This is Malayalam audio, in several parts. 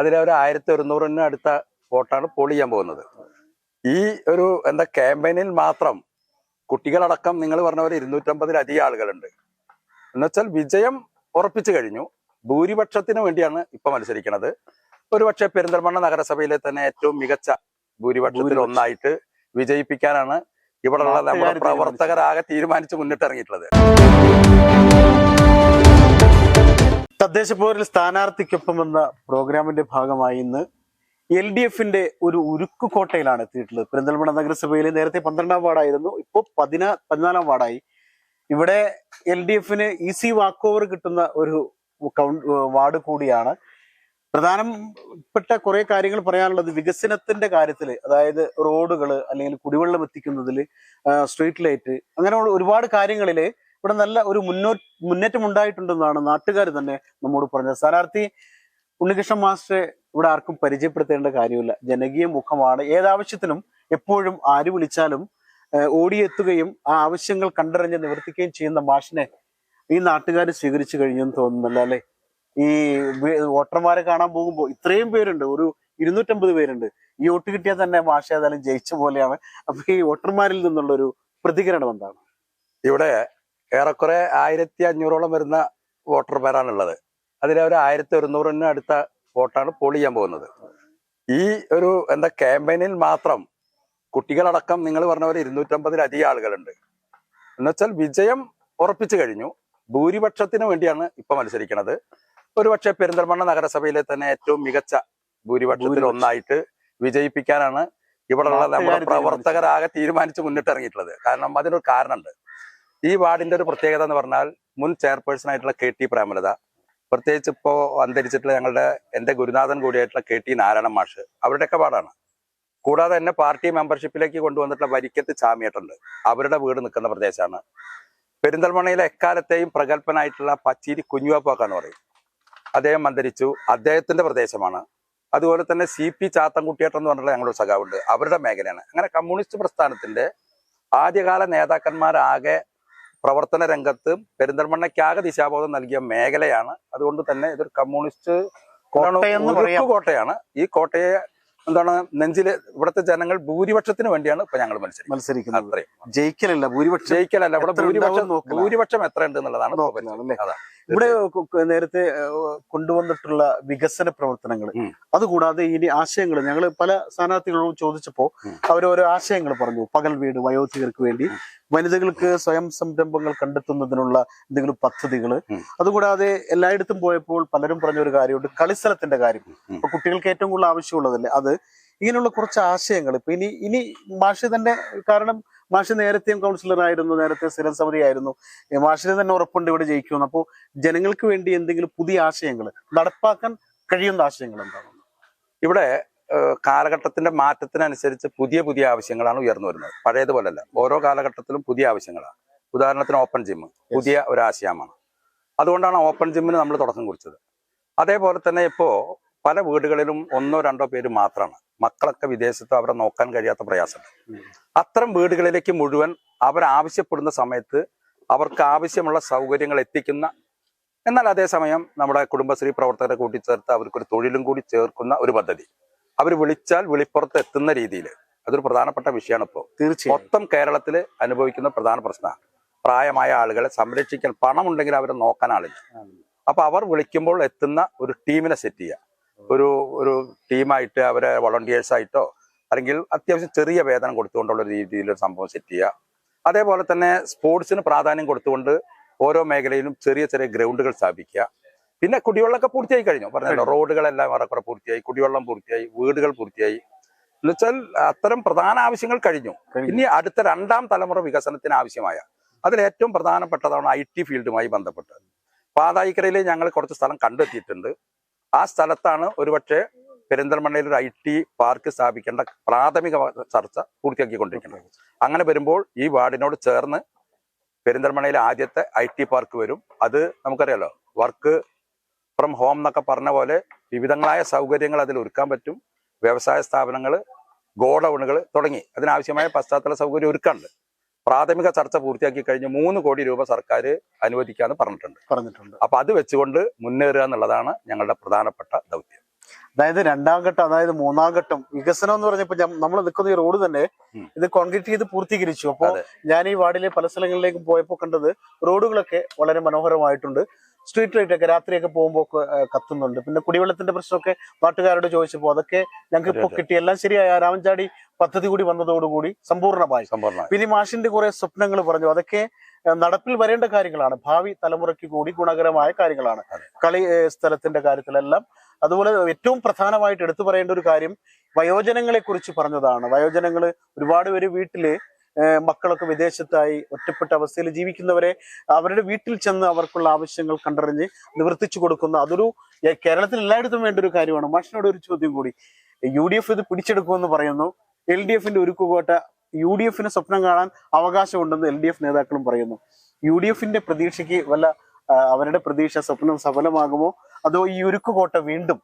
അതിൽ ഒരു ആയിരത്തി ഒരുന്നൂറിന് അടുത്ത വോട്ടാണ് പോൾ ചെയ്യാൻ പോകുന്നത്. ഈ ഒരു എന്താ ക്യാമ്പയിനിൽ മാത്രം കുട്ടികളടക്കം നിങ്ങൾ പറഞ്ഞ പോലെ ഇരുന്നൂറ്റമ്പതിലധികം ആളുകളുണ്ട്. എന്നുവെച്ചാൽ വിജയം ഉറപ്പിച്ചു കഴിഞ്ഞു. ഭൂരിപക്ഷത്തിന് വേണ്ടിയാണ് ഇപ്പൊ മത്സരിക്കുന്നത് ഒരുപക്ഷെ പെരിന്തൽമണ്ണ നഗരസഭയിലെ തന്നെ ഏറ്റവും മികച്ച ഭൂരിപക്ഷത്തിൽ ഒന്നായിട്ട് വിജയിപ്പിക്കാനാണ് ഇവിടെയുള്ള നമ്മുടെ പ്രവർത്തകരാകെ തീരുമാനിച്ച് മുന്നിട്ടിറങ്ങിയിട്ടുള്ളത്. തദ്ദേശ പോരിൽ സ്ഥാനാർത്ഥിക്കൊപ്പം എന്ന പ്രോഗ്രാമിന്റെ ഭാഗമായി ഇന്ന് എൽ ഡി എഫിന്റെ ഒരു ഉരുക്കു കോട്ടയിലാണ് എത്തിയിട്ടുള്ളത്. പെരിന്തൽമണ്ണ നഗരസഭയിലെ നേരത്തെ പന്ത്രണ്ടാം വാർഡായിരുന്നു. ഇപ്പോൾ പതിനാ പതിനാലാം വാർഡായി. ഇവിടെ എൽ ഡി എഫിന് ഈസി വാക്ക് ഓവർ കിട്ടുന്ന ഒരു വാർഡ് കൂടിയാണ്. പ്രധാനപ്പെട്ട കുറെ കാര്യങ്ങൾ പറയാനുള്ളത് വികസനത്തിന്റെ കാര്യത്തിൽ അതായത് റോഡുകൾ അല്ലെങ്കിൽ കുടിവെള്ളം എത്തിക്കുന്നതിൽ സ്ട്രീറ്റ് ലൈറ്റ് അങ്ങനെയുള്ള ഒരുപാട് കാര്യങ്ങളിൽ ഇവിടെ നല്ല ഒരു മുന്നോ മുന്നേറ്റം ഉണ്ടായിട്ടുണ്ടെന്നാണ് നാട്ടുകാർ തന്നെ നമ്മോട് പറഞ്ഞത്. സ്ഥാനാർത്ഥി ഉണ്ണികൃഷ്ണൻ മാസ്റ്ററെ ഇവിടെ ആർക്കും പരിചയപ്പെടുത്തേണ്ട കാര്യമില്ല. ജനകീയ മുഖമാണ്. ഏതാവശ്യത്തിനും എപ്പോഴും ആര് വിളിച്ചാലും ഓടിയെത്തുകയും ആ ആവശ്യങ്ങൾ കണ്ടറിഞ്ഞ് നിവർത്തിക്കുകയും ചെയ്യുന്ന മാഷിനെ ഈ നാട്ടുകാർ സ്വീകരിച്ചു കഴിഞ്ഞെന്ന് തോന്നുന്നില്ല അല്ലെ? ഈ വോട്ടർമാരെ കാണാൻ പോകുമ്പോൾ ഇത്രയും പേരുണ്ട്. ഒരു ഇരുന്നൂറ്റമ്പത് പേരുണ്ട്. ഈ വോട്ട് കിട്ടിയാൽ തന്നെ മാഷ് ഏതായാലും ജയിച്ച പോലെയാണ്. അപ്പൊ ഈ വോട്ടർമാരിൽ നിന്നുള്ള ഒരു പ്രതികരണം എന്താണ്? ഇവിടെ ഏറെക്കുറെ ആയിരത്തി അഞ്ഞൂറോളം വരുന്ന വോട്ടർമാരാണുള്ളത്. അതിൽ ഒരു ആയിരത്തി ഒരുന്നൂറിന് അടുത്ത വോട്ടാണ് പോൾ ചെയ്യാൻ പോകുന്നത്. ഈ ഒരു എന്താ ക്യാമ്പയിനിൽ മാത്രം കുട്ടികളടക്കം നിങ്ങൾ പറഞ്ഞ പോലെ ഇരുന്നൂറ്റമ്പതിലധികം ആളുകളുണ്ട്. എന്നുവെച്ചാൽ വിജയം ഉറപ്പിച്ചു കഴിഞ്ഞു. ഭൂരിപക്ഷത്തിന് വേണ്ടിയാണ് ഇപ്പൊ മത്സരിക്കുന്നത് ഒരുപക്ഷെ പെരിന്തൽമണ്ണ നഗരസഭയിലെ തന്നെ ഏറ്റവും മികച്ച ഭൂരിപക്ഷത്തിൽ ഒന്നായിട്ട് വിജയിപ്പിക്കാനാണ് ഇവിടെയുള്ള നമ്മുടെ പ്രവർത്തകരാകെ തീരുമാനിച്ച് മുന്നിട്ടിറങ്ങിയിട്ടുള്ളത്. കാരണം അതിനൊരു കാരണമുണ്ട്. ഈ വാർഡിന്റെ ഒരു പ്രത്യേകത എന്ന് പറഞ്ഞാൽ മുൻ ചെയർപേഴ്സൺ ആയിട്ടുള്ള കെ ടി പ്രേമലത. പ്രത്യേകിച്ച് ഇപ്പോ അന്തരിച്ചിട്ടുള്ള ഞങ്ങളുടെ എന്റെ ഗുരുനാഥൻ കൂടിയായിട്ടുള്ള കെ ടി നാരായണ മാഷ് അവരുടെയൊക്കെ വാർഡാണ്. കൂടാതെ തന്നെ പാർട്ടി മെമ്പർഷിപ്പിലേക്ക് കൊണ്ടുവന്നിട്ടുള്ള വരിക്കത്ത് ചാമിയേട്ടുണ്ട് അവരുടെ വീട് നിൽക്കുന്ന പ്രദേശമാണ്. പെരിന്തൽമണ്ണയിലെ എക്കാലത്തെയും പ്രഗത്ഭനായിട്ടുള്ള പച്ചീരി കുഞ്ഞുവാപ്പാക്ക എന്ന് പറയും. അദ്ദേഹം അന്തരിച്ചു. അദ്ദേഹത്തിന്റെ പ്രദേശമാണ്. അതുപോലെ തന്നെ സി പി ചാത്തൻകുട്ടിയേട്ടൻ എന്ന് പറഞ്ഞിട്ടുള്ള ഞങ്ങളുടെ സഖാവുണ്ട്. അവരുടെ മേഖലയാണ്. അങ്ങനെ കമ്മ്യൂണിസ്റ്റ് പ്രസ്ഥാനത്തിന്റെ ആദ്യകാല നേതാക്കന്മാരാകെ പ്രവർത്തന രംഗത്ത് പെരിന്തൽമണ്ണയ്ക്കാകെ ദിശാബോധം നൽകിയ മേഖലയാണ്. അതുകൊണ്ട് തന്നെ ഇതൊരു കമ്മ്യൂണിസ്റ്റ് കോട്ടയാണ്. ഈ കോട്ടയെ എന്താണ് നെഞ്ചിൽ ഇവിടുത്തെ ജനങ്ങൾ ഭൂരിപക്ഷത്തിന് വേണ്ടിയാണ് ഇപ്പൊ ഞങ്ങൾ മത്സരിക്കുന്നത്. മത്സരിക്കുന്നത്. അത്രയും. ജയിക്കലല്ല ഭൂരിപക്ഷം ജയിക്കലല്ല ഇവിടെ ഭൂരിപക്ഷം ഭൂരിപക്ഷം എത്ര ഉണ്ട് എന്നുള്ളതാണ് അതാണ്. ഇവിടെ നേരത്തെ കൊണ്ടുവന്നിട്ടുള്ള വികസന പ്രവർത്തനങ്ങൾ. അതുകൂടാതെ ഇനി ആശയങ്ങൾ ഞങ്ങൾ പല സ്ഥാനാർത്ഥികളോടും ചോദിച്ചപ്പോ. അവരോരോ ആശയങ്ങൾ പറഞ്ഞു. പകൽ വീട് വയോധികർക്ക് വേണ്ടി വനിതകൾക്ക് സ്വയം സംരംഭങ്ങൾ കണ്ടെത്തുന്നതിനുള്ള എന്തെങ്കിലും പദ്ധതികൾ അതുകൂടാതെ എല്ലായിടത്തും പോയപ്പോൾ പലരും പറഞ്ഞ ഒരു കാര്യമുണ്ട്. കളിസ്ഥലത്തിന്റെ കാര്യം. ഇപ്പൊ കുട്ടികൾക്ക് ഏറ്റവും കൂടുതൽ ആവശ്യമുള്ളതല്ലേ? അത് ഇങ്ങനെയുള്ള കുറച്ച് ആശയങ്ങൾ. ഇപ്പൊ ഇനി ഇനി ഭാഷ തന്നെ കാരണം മാഷ് നേരത്തെയും കൗൺസിലർ ആയിരുന്നു നേരത്തെ സ്ഥിരം സമിതി ആയിരുന്നു മാഷിനെ തന്നെ ഉറപ്പുണ്ട് ഇവിടെ ജയിക്കുമെന്ന്. അപ്പോൾ ജനങ്ങൾക്ക് വേണ്ടി എന്തെങ്കിലും പുതിയ ആശയങ്ങൾ നടപ്പാക്കാൻ കഴിയുന്ന ആശയങ്ങൾ എന്താണ് ഇവിടെ കാലഘട്ടത്തിന്റെ മാറ്റത്തിനനുസരിച്ച് പുതിയ പുതിയ ആവശ്യങ്ങളാണ് ഉയർന്നു വരുന്നത്. പഴയതുപോലല്ല. ഓരോ കാലഘട്ടത്തിലും പുതിയ ആവശ്യങ്ങളാണ്. ഉദാഹരണത്തിന് ഓപ്പൺ ജിം പുതിയ ഒരു ആശയമാണ്. അതുകൊണ്ടാണ് ഓപ്പൺ ജിമ്മിന് നമ്മൾ തുടക്കം കുറിച്ചത്. അതേപോലെ തന്നെ ഇപ്പോൾ പല വീടുകളിലും ഒന്നോ രണ്ടോ പേര് മാത്രമാണ്. മക്കളൊക്കെ വിദേശത്ത് അവരെ നോക്കാൻ കഴിയാത്ത പ്രയാസമുണ്ട്. അത്തരം വീടുകളിലേക്ക് മുഴുവൻ അവർ ആവശ്യപ്പെടുന്ന സമയത്ത് അവർക്ക് ആവശ്യമുള്ള സൗകര്യങ്ങൾ എത്തിക്കുന്ന എന്നാൽ അതേസമയം നമ്മുടെ കുടുംബശ്രീ പ്രവർത്തകരെ കൂട്ടിച്ചേർത്ത് അവർക്കൊരു തൊഴിലും കൂടി ചേർക്കുന്ന ഒരു പദ്ധതി. അവർ വിളിച്ചാൽ വിളിപ്പുറത്ത് എത്തുന്ന രീതിയിൽ. അതൊരു പ്രധാനപ്പെട്ട വിഷയമാണ് ഇപ്പോൾ. തീർച്ചയായും. മൊത്തം കേരളത്തിൽ അനുഭവിക്കുന്ന പ്രധാന പ്രശ്നമാണ്. പ്രായമായ ആളുകളെ സംരക്ഷിക്കാൻ പണമുണ്ടെങ്കിൽ അവരെ നോക്കാൻ ആളില്ല. അപ്പൊ അവർ വിളിക്കുമ്പോൾ എത്തുന്ന ഒരു ടീമിനെ സെറ്റ് ചെയ്യുക. ഒരു ഒരു ടീമായിട്ട് അവരെ വളണ്ടിയേഴ്സ് ആയിട്ടോ അല്ലെങ്കിൽ അത്യാവശ്യം ചെറിയ വേതനം കൊടുത്തുകൊണ്ടുള്ള രീതിയിൽ ഒരു സംഭവം സെറ്റ് ചെയ്യുക. അതേപോലെ തന്നെ സ്പോർട്സിന് പ്രാധാന്യം കൊടുത്തുകൊണ്ട് ഓരോ മേഖലയിലും ചെറിയ ചെറിയ ഗ്രൗണ്ടുകൾ സ്ഥാപിക്കുക. പിന്നെ കുടിവെള്ളമൊക്കെ പൂർത്തിയായി കഴിഞ്ഞു. പറഞ്ഞല്ലോ റോഡുകളെല്ലാം ഏറെക്കുറെ പൂർത്തിയായി കുടിവെള്ളം പൂർത്തിയായി വീടുകൾ പൂർത്തിയായി. എന്നുവെച്ചാൽ അത്തരം പ്രധാന ആവശ്യങ്ങൾ കഴിഞ്ഞു. കഴിഞ്ഞു. ഇനി അടുത്ത രണ്ടാം തലമുറ വികസനത്തിന് ആവശ്യമായ അതിൽ ഏറ്റവും പ്രധാനപ്പെട്ടതാണ് ഐ ടി ഫീൽഡുമായി ബന്ധപ്പെട്ട്. പാതായിക്കരയിൽ ഞങ്ങൾ കുറച്ച് സ്ഥലം കണ്ടെത്തിയിട്ടുണ്ട്. ആ സ്ഥലത്താണ് ഒരുപക്ഷെ പെരിന്തൽമണ്ണയിൽ ഒരു ഐ ടി പാർക്ക് സ്ഥാപിക്കേണ്ട പ്രാഥമിക ചർച്ച പൂർത്തിയാക്കിക്കൊണ്ടിരിക്കുന്നത്. അങ്ങനെ വരുമ്പോൾ ഈ വാർഡിനോട് ചേർന്ന് പെരിന്തൽമണ്ണയിലെ ആദ്യത്തെ ഐ ടി പാർക്ക് വരും. അത് നമുക്കറിയാലോ വർക്ക് ഫ്രം ഹോം എന്നൊക്കെ പറഞ്ഞ പോലെ വിവിധങ്ങളായ സൗകര്യങ്ങൾ അതിൽ ഒരുക്കാൻ പറ്റും. വ്യവസായ സ്ഥാപനങ്ങൾ ഗോഡൌണുകൾ തുടങ്ങി. അതിനാവശ്യമായ പശ്ചാത്തല സൗകര്യം ഒരുക്കാനുണ്ട്. പ്രാഥമിക ചർച്ച പൂർത്തിയാക്കി കഴിഞ്ഞ് മൂന്ന് കോടി രൂപ സർക്കാർ അനുവദിക്കാന്ന് പറഞ്ഞിട്ടുണ്ട്. പറഞ്ഞിട്ടുണ്ട്. അപ്പൊ അത് വെച്ചുകൊണ്ട് മുന്നേറുക എന്നുള്ളതാണ് ഞങ്ങളുടെ പ്രധാനപ്പെട്ട ദൗത്യം. അതായത് രണ്ടാം ഘട്ടം അതായത് മൂന്നാം ഘട്ടം വികസനം എന്ന് പറഞ്ഞപ്പോ നമ്മൾ നിൽക്കുന്ന ഈ റോഡ് തന്നെ ഇത് കോൺക്രീറ്റ് ചെയ്ത് പൂർത്തീകരിച്ചു. അപ്പോൾ ഞാൻ ഈ വാർഡിലെ പല സ്ഥലങ്ങളിലേക്കും പോയപ്പോൾ കണ്ടത് റോഡുകളൊക്കെ വളരെ മനോഹരമായിട്ടുണ്ട്. സ്ട്രീറ്റ് ലൈറ്റ് ഒക്കെ രാത്രിയൊക്കെ പോകുമ്പോൾ കത്തുന്നുണ്ട്. പിന്നെ കുടിവെള്ളത്തിന്റെ പ്രശ്നമൊക്കെ നാട്ടുകാരോട് ചോദിച്ചപ്പോൾ അതൊക്കെ ഞങ്ങൾക്ക് ഇപ്പോൾ. കിട്ടി എല്ലാം ശരിയായ. രാമൻചാടി പദ്ധതി കൂടി വന്നതോടുകൂടി സമ്പൂർണമായി പിന്നെ മാഷിന്റെ കുറെ സ്വപ്നങ്ങൾ പറഞ്ഞു. അതൊക്കെ നടപ്പിൽ വരേണ്ട കാര്യങ്ങളാണ്. ഭാവി തലമുറയ്ക്ക് കൂടി ഗുണകരമായ കാര്യങ്ങളാണ്. കളി സ്ഥലത്തിന്റെ കാര്യത്തിലെല്ലാം. അതുപോലെ ഏറ്റവും പ്രധാനമായിട്ട് എടുത്തു പറയേണ്ട ഒരു കാര്യം വയോജനങ്ങളെ കുറിച്ച് പറഞ്ഞതാണ്. വയോജനങ്ങൾ ഒരുപാട് പേര് വീട്ടിൽ മക്കളൊക്കെ വിദേശത്തായി ഒറ്റപ്പെട്ട അവസ്ഥയിൽ ജീവിക്കുന്നവരെ അവരുടെ വീട്ടിൽ ചെന്ന് അവർക്കുള്ള ആവശ്യങ്ങൾ കണ്ടറിഞ്ഞ് നിവർത്തിച്ചു കൊടുക്കുന്ന അതൊരു കേരളത്തിൽ എല്ലായിടത്തും വേണ്ട ഒരു കാര്യമാണ്. മാഷിനോട് ഒരു ചോദ്യം കൂടി. യു ഡി എഫ് ഇത് പിടിച്ചെടുക്കുമെന്ന് പറയുന്നു. എൽ ഡി എഫിന്റെ ഉരുക്കുകോട്ട യു ഡി എഫിന് സ്വപ്നം കാണാൻ അവകാശമുണ്ടെന്ന് എൽ ഡി എഫ് നേതാക്കളും പറയുന്നു. യു ഡി എഫിന്റെ പ്രതീക്ഷയ്ക്ക് വല്ല അവരുടെ പ്രതീക്ഷ സ്വപ്നം സഫലമാകുമോ? അതോ ഈ ഉരുക്കുകോട്ട വീണ്ടും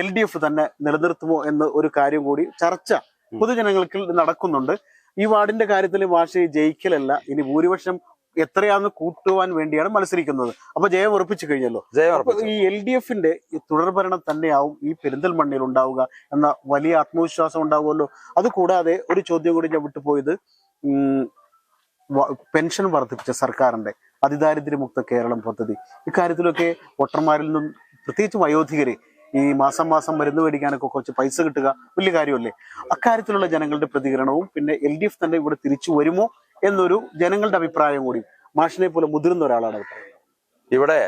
എൽ ഡി എഫ് തന്നെ നിലനിർത്തുമോ എന്ന ഒരു കാര്യം കൂടി ചർച്ച പൊതുജനങ്ങൾക്ക് നടക്കുന്നുണ്ട്. ഈ വാർഡിന്റെ കാര്യത്തിൽ മാഷ് ജയിക്കലല്ല. ഇനി ഭൂരിപക്ഷം എത്രയാന്ന് കൂട്ടുവാൻ വേണ്ടിയാണ് മത്സരിക്കുന്നത്. അപ്പൊ ജയം ഉറപ്പിച്ചു കഴിഞ്ഞല്ലോ. ഈ എൽ ഡി എഫിന്റെ തുടർഭരണം തന്നെയാവും ഈ പെരിന്തൽമണ്ണയിൽ ഉണ്ടാവുക എന്ന വലിയ ആത്മവിശ്വാസം ഉണ്ടാവുമല്ലോ. അതുകൂടാതെ ഒരു ചോദ്യം കൂടി ഞാൻ വിട്ടുപോയത് ഉം, പെൻഷൻ വർദ്ധിപ്പിച്ച സർക്കാരിന്റെ അതിദാരിദ്ര്യമുക്ത കേരളം പദ്ധതി. ഇക്കാര്യത്തിലൊക്കെ വോട്ടർമാരിൽ നിന്നും പ്രത്യേകിച്ച് വയോധികര് ഈ മാസം മാസം മരുന്ന് മേടിക്കാനൊക്കെ കുറച്ച് പൈസ കിട്ടുക വലിയ കാര്യമല്ലേ? അക്കാര്യത്തിലുള്ള ജനങ്ങളുടെ പ്രതികരണവും പിന്നെ എൽ ഡി എഫ് തന്നെ ഇവിടെ തിരിച്ചു വരുമോ എന്നൊരു ജനങ്ങളുടെ അഭിപ്രായം കൂടി മാഷിനെ പോലെ മുതിർന്ന ഒരാളാണ് ഇവിടെ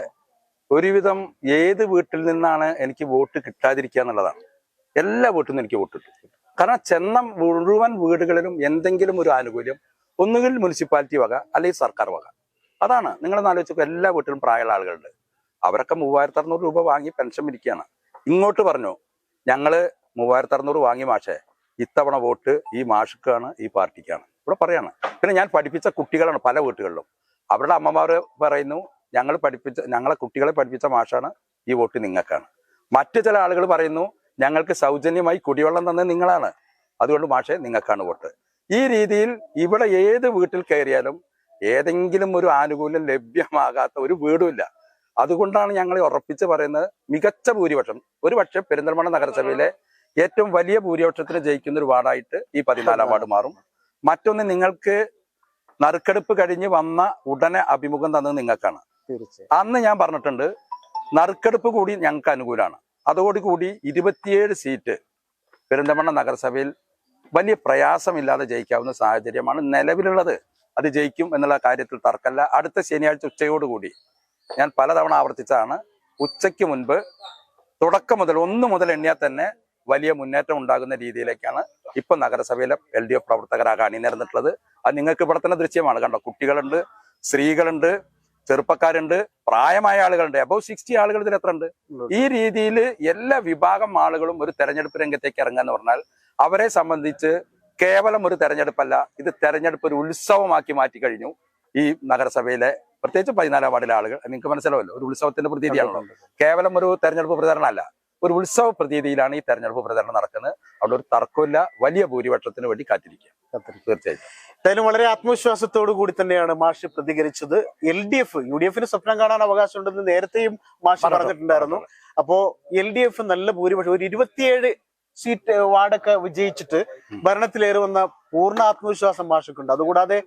ഒരുവിധം ഏത് വീട്ടിൽ നിന്നാണ് എനിക്ക് വോട്ട് കിട്ടാതിരിക്കുക എന്നുള്ളതാണ്. എല്ലാ വീട്ടിൽ നിന്നും എനിക്ക് വോട്ട് കിട്ടും. കാരണം ചെന്ന മുഴുവൻ വീടുകളിലും എന്തെങ്കിലും ഒരു ആനുകൂല്യം ഒന്നുകിൽ മുനിസിപ്പാലിറ്റി വക അല്ലെങ്കിൽ സർക്കാർ വക. അതാണ്. നിങ്ങൾ ആലോചിച്ചപ്പോൾ എല്ലാ വീട്ടിലും പ്രായമുള്ള ആളുകളുണ്ട്. അവരൊക്കെ മൂവായിരത്തി അറുന്നൂറ് രൂപ വാങ്ങി പെൻഷൻ ഇരിക്കുകയാണ്. ഇങ്ങോട്ട് പറഞ്ഞു ഞങ്ങൾ മൂവായിരത്തി അറുന്നൂറ് വാങ്ങി മാഷേ ഇത്തവണ വോട്ട് ഈ മാഷക്കാണ് ഈ പാർട്ടിക്കാണ്. ഇവിടെ പറയാണ്. പിന്നെ ഞാൻ പഠിപ്പിച്ച കുട്ടികളാണ് പല വീട്ടുകളിലും. അവരുടെ അമ്മമാർ പറയുന്നു ഞങ്ങൾ പഠിപ്പിച്ച ഞങ്ങളെ കുട്ടികളെ പഠിപ്പിച്ച മാഷാണ് ഈ വോട്ട് നിങ്ങൾക്കാണ്. മറ്റു ചില ആളുകൾ പറയുന്നു ഞങ്ങൾക്ക് സൗജന്യമായി കുടിവെള്ളം തന്നത് നിങ്ങളാണ്. അതുകൊണ്ട് മാഷേ നിങ്ങൾക്കാണ് വോട്ട്. ഈ രീതിയിൽ ഇവിടെ ഏത് വീട്ടിൽ കയറിയാലും ഏതെങ്കിലും ഒരു ആനുകൂല്യം ലഭ്യമാകാത്ത ഒരു വീടുമില്ല അതുകൊണ്ടാണ് ഞങ്ങൾ ഉറപ്പിച്ച് പറയുന്നത് മികച്ച ഭൂരിപക്ഷം. ഒരു പക്ഷേ പെരിന്തൽമണ്ണ നഗരസഭയിലെ ഏറ്റവും വലിയ ഭൂരിപക്ഷത്തിന് ജയിക്കുന്ന ഒരു വാർഡായിട്ട് ഈ പതിനാലാം വാർഡ് മാറും. മറ്റൊന്ന് നിങ്ങൾക്ക് നറുക്കെടുപ്പ് കഴിഞ്ഞ് വന്ന ഉടനെ അഭിമുഖം തന്നത് നിങ്ങൾക്കാണ്. അന്ന് ഞാൻ പറഞ്ഞിട്ടുണ്ട് നറുക്കെടുപ്പ് കൂടി ഞങ്ങൾക്ക് അനുകൂലമാണ്. അതോടുകൂടി ഇരുപത്തിയേഴ് സീറ്റ് പെരിന്തമണ്ണ നഗരസഭയിൽ വലിയ പ്രയാസമില്ലാതെ ജയിക്കാവുന്ന സാഹചര്യമാണ് നിലവിലുള്ളത്. അത് ജയിക്കും എന്നുള്ള കാര്യത്തിൽ തർക്കമല്ല. അടുത്ത ശനിയാഴ്ച ഉച്ചയോടുകൂടി ഞാൻ പലതവണ ആവർത്തിച്ചാണ് ഉച്ചയ്ക്ക് മുൻപ് തുടക്കം മുതൽ ഒന്ന് മുതൽ എണ്ണിയാൽ തന്നെ വലിയ മുന്നേറ്റം ഉണ്ടാകുന്ന രീതിയിലേക്കാണ് ഇപ്പം നഗരസഭയിലെ എൽ ഡി എഫ് പ്രവർത്തകരാകെ അണിനിരന്നിട്ടുള്ളത് അത് നിങ്ങൾക്ക് ഇവിടെ തന്നെ ദൃശ്യമാണ്. കണ്ടോ കുട്ടികളുണ്ട് സ്ത്രീകളുണ്ട് ചെറുപ്പക്കാരുണ്ട് പ്രായമായ ആളുകളുണ്ട്. അബൌ സിക്സ്റ്റി ആളുകൾ ഇതിൽ എത്ര ഉണ്ട്? ഈ രീതിയിൽ എല്ലാ വിഭാഗം ആളുകളും ഒരു തെരഞ്ഞെടുപ്പ് രംഗത്തേക്ക് ഇറങ്ങുക എന്ന് പറഞ്ഞാൽ അവരെ സംബന്ധിച്ച് കേവലം ഒരു തെരഞ്ഞെടുപ്പല്ല ഇത് തെരഞ്ഞെടുപ്പ് ഒരു ഉത്സവമാക്കി മാറ്റി കഴിഞ്ഞു ഈ നഗരസഭയിലെ പ്രത്യേകിച്ച് പതിനാലാം വാർഡിലെ ആളുകൾ നിങ്ങൾക്ക് മനസ്സിലാവല്ലോ ഒരു ഉത്സവത്തിന്റെ പ്രതീതിയാണല്ലോ കേവലം ഒരു തെരഞ്ഞെടുപ്പ് പ്രചരണമല്ല ഒരു ഉത്സവ പ്രതീതിയിലാണ് ഈ തെരഞ്ഞെടുപ്പ് പ്രചരണം നടക്കുന്നത്. അവിടെ ഒരു തർക്കമില്ല വലിയ ഭൂരിപക്ഷത്തിന് വേണ്ടി കാത്തിരിക്കുക. തീർച്ചയായിട്ടും. എന്തായാലും വളരെ ആത്മവിശ്വാസത്തോടു കൂടി തന്നെയാണ് മാഷി പ്രതികരിച്ചത്. L D F U D എഫിന് സ്വപ്നം കാണാൻ അവകാശമുണ്ടെന്ന് നേരത്തെയും മാഷി പറഞ്ഞിട്ടുണ്ടായിരുന്നു. അപ്പോ എൽ ഡി എഫ് നല്ല ഭൂരിപക്ഷം ഒരു ഇരുപത്തിയേഴ് സീറ്റ് വാർഡൊക്കെ വിജയിച്ചിട്ട് ഭരണത്തിലേറുമെന്ന പൂർണ ആത്മവിശ്വാസം മാഷിക്കുണ്ട്. അതുകൂടാതെ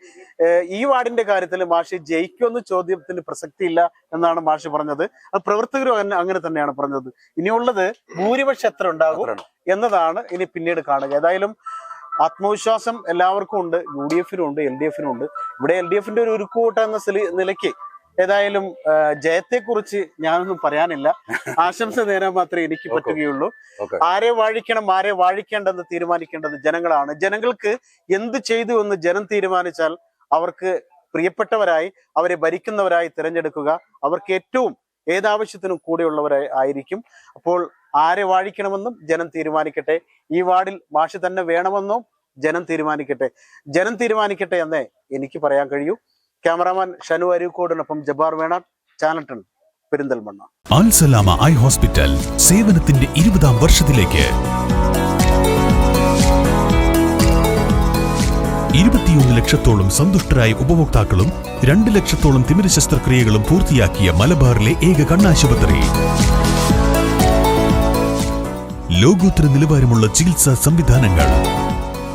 ഈ വാർഡിന്റെ കാര്യത്തിൽ മാഷി ജയിക്കുമെന്ന് ചോദ്യത്തിന് പ്രസക്തിയില്ല എന്നാണ് മാഷി പറഞ്ഞത്. അത് പ്രവർത്തകരും അങ്ങനെ തന്നെയാണ് പറഞ്ഞത്. ഇനിയുള്ളത് ഭൂരിപക്ഷം എത്ര ഉണ്ടാകും. എന്നതാണ് ഇനി പിന്നീട് കാണുക. ഏതായാലും ആത്മവിശ്വാസം എല്ലാവർക്കും ഉണ്ട്. യു ഡി എഫിനും ഉണ്ട് എൽ ഡി എഫിനും ഉണ്ട്. ഇവിടെ എൽ ഡി എഫിന്റെ ഒരു ഉരുക്കൂട്ട എന്ന നിലയ്ക്ക് ഏതായാലും ജയത്തെ കുറിച്ച് ഞാനൊന്നും പറയാനില്ല. ആശംസ നേരാൻ മാത്രമേ എനിക്ക് പറ്റുകയുള്ളൂ. ആരെ വാഴിക്കണം ആരെ വാഴിക്കേണ്ടെന്ന് തീരുമാനിക്കേണ്ടത് ജനങ്ങളാണ്. ജനങ്ങൾക്ക് എന്ത് ചെയ്തു എന്ന് ജനം തീരുമാനിച്ചാൽ അവർക്ക് പ്രിയപ്പെട്ടവരായി അവരെ ഭരിക്കുന്നവരായി തിരഞ്ഞെടുക്കുക അവർക്ക് ഏറ്റവും ഏതാവശ്യത്തിനും കൂടെയുള്ളവരായി ആയിരിക്കും. അപ്പോൾ ആരെ വാഴിക്കണമെന്നും ജനം തീരുമാനിക്കട്ടെ. ഈ വാർഡിൽ മാഷി തന്നെ വേണമെന്നും ജനം തീരുമാനിക്കട്ടെ. ജനം തീരുമാനിക്കട്ടെ എന്നേ എനിക്ക് പറയാൻ കഴിയൂ. ക്യാമറാമാൻ ഷനു അരിക്കോടിനൊപ്പം ജബ്ബാർ വേണാട് ചാനട്ടൺ പെരിന്തൽമണ്ണ. അൽസലാമ ഐ ഹോസ്പിറ്റൽ സേവനത്തിന്റെ ഇരുപതാം വർഷത്തിലേക്ക്. ഇരുപത്തിയൊന്ന് ലക്ഷത്തോളം സന്തുഷ്ടരായ ഉപഭോക്താക്കളും രണ്ട് ലക്ഷത്തോളം തിമിര ശസ്ത്രക്രിയകളും പൂർത്തിയാക്കിയ മലബാറിലെ ഏക കണ്ണാശുപത്രി. ലോകോത്തര നിലവാരമുള്ള ചികിത്സാ സംവിധാനങ്ങൾ.